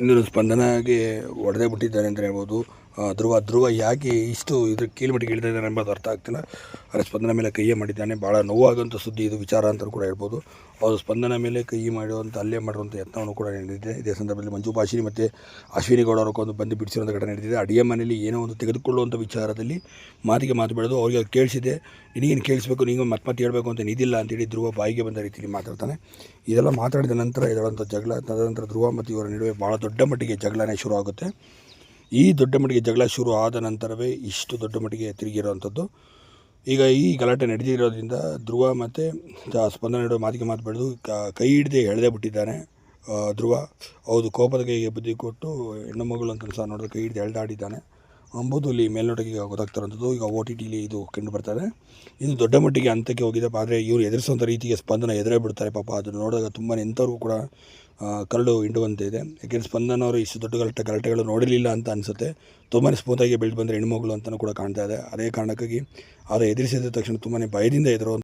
ಇನ್ನು ಸ್ಪಂದನಗೆ ಹೊಡೆದೇ ಬಿಟ್ಟಿದ್ದಾರೆ ಅಂತ ಹೇಳ್ಬೋದು. ಧ್ರುವ ಧ್ರುವ ಯಾಕೆ ಇಷ್ಟು ಇದ್ರ ಕೀಳ್ಮಟ್ಟಿಗೆ ಇಳಿತಾ ಇದ್ದಾನೆ ಎಂಬುದು ಅರ್ಥ ಆಗ್ತಿಲ್ಲ. ಆದರೆ ಸ್ಪಂದನ ಮೇಲೆ ಕೈಯೇ ಮಾಡಿದ್ದಾನೆ. ಭಾಳ ನೋವಾಗುವಂಥ ಸುದ್ದಿ ಇದು ವಿಚಾರ ಅಂತಲೂ ಕೂಡ ಹೇಳ್ಬೋದು. ಅವರು ಸ್ಪಂದನ ಮೇಲೆ ಕೈ ಮಾಡುವಂಥ ಅಲ್ಲೇ ಮಾಡುವಂಥ ಯತ್ನವನ್ನು ಕೂಡ ನಡೆದಿದೆ. ಇದೇ ಸಂದರ್ಭದಲ್ಲಿ ಮಂಜು ಭಾಷಿನಿ ಮತ್ತು ಅಶ್ವಿನಿ ಗೌಡ ಅವರು ಒಂದು ಬಂದು ಬಿಡಿಸಿರುವಂಥ ಘಟನೆ ನಡೆದಿದೆ. ಅಡಿಯ ಮನೆಯಲ್ಲಿ ಏನೋ ಒಂದು ತೆಗೆದುಕೊಳ್ಳುವಂಥ ವಿಚಾರದಲ್ಲಿ ಮಾತಿಗೆ ಮಾತು ಬೆಳೆದು ಅವರಿಗೆ ಅದು ಕೇಳಿಸಿದೆ. ನಿನಗೇನು ಕೇಳಿಸ್ಬೇಕು? ನೀವು ಮತ್ತೆ ಮತ್ತೆ ಹೇಳಬೇಕು ಅಂತ ನಿದಿಲ್ಲ ಅಂತೇಳಿ ಧ್ರುವ ಬಾಯಿಗೆ ಬಂದ ರೀತಿಯಲ್ಲಿ ಮಾತಾಡ್ತಾನೆ. ಇದೆಲ್ಲ ಮಾತಾಡಿದ ನಂತರ ಇದರಂಥ ಜಗಳ, ತದನಂತರ ಧ್ರುವ ಮತ್ತು ಇವರ ನಡುವೆ ಭಾಳ ದೊಡ್ಡ ಮಟ್ಟಿಗೆ ಜಗಳನೇ ಶುರು ಆಗುತ್ತೆ ಈ ದೊಡ್ಡ ಮಟ್ಟಿಗೆ ಜಗಳ ಶುರು ಆದ ನಂತರವೇ ಇಷ್ಟು ದೊಡ್ಡ ಮಟ್ಟಿಗೆ ತಿರುಗಿರುವಂಥದ್ದು. ಈಗ ಈ ಗಲಾಟೆ ನಡೆದಿರೋದ್ರಿಂದ ಧ್ರುವ ಮತ್ತು ಸ್ಪಂದನ ನಡುವೆ ಮಾತಿಗೆ ಮಾತು ಬೆಳೆದು ಕ- ಹಿಡಿದೇ ಎಳೆದೇ ಬಿಟ್ಟಿದ್ದಾನೆ. ಧ್ರುವ ಹೌದು, ಕೋಪದ ಕೈಗೆ ಬುದ್ಧಿ ಕೊಟ್ಟು ಹೆಣ್ಣು ಮಗಳು ಅಂತ ಸಹ ನೋಡಿದ್ರೆ ಕೈ ಹಿಡಿದು ಎಳೆದಾಡಿದ್ದಾನೆ. ಅಂಬುದು ಇಲ್ಲಿ ಮೇಲ್ನೋಟಕ್ಕೆ ಈಗ ಗೊತ್ತಾಗ್ತಿರೋಂಥದ್ದು ಈಗ ಓ ಟಿ ಟಿಲಿ ಇದು ಕಂಡು ಬರ್ತಾರೆ ಇದು ದೊಡ್ಡ ಮಟ್ಟಿಗೆ ಅಂತ್ಯಕ್ಕೆ ಹೋಗಿದೆ ಆದರೆ ಇವರು ಎದುರಿಸುವಂಥ ರೀತಿಗೆ ಸ್ಪಂದನ ಎದುರೇ ಬಿಡ್ತಾರೆ ಪಾಪ. ಅದನ್ನು ನೋಡಿದಾಗ ತುಂಬ ಎಂಥವ್ರಿಗೂ ಕೂಡ ಹಿಂಡುವಂತೆ ಇದೆ ಯಾಕೆಂದರೆ ಸ್ಪಂದನ ಅವರು ಇಷ್ಟು ದೊಡ್ಡ ಗಲಾಟೆ ಗಲಾಟೆಗಳು ನೋಡಿರಲಿಲ್ಲ ಅಂತ ಅನಿಸುತ್ತೆ. ತುಂಬಾ ಸ್ಮೂತಾಗಿ ಬೆಳೆದು ಬಂದರೆ ಹೆಣ್ಮಗಳು ಅಂತಲೂ ಕೂಡ ಕಾಣ್ತಾ ಇದೆ. ಅದೇ ಕಾರಣಕ್ಕಾಗಿ ಅವರು ಎದುರಿಸಿದ ತಕ್ಷಣ ತುಂಬಾ ಭಯದಿಂದ ಎದುರು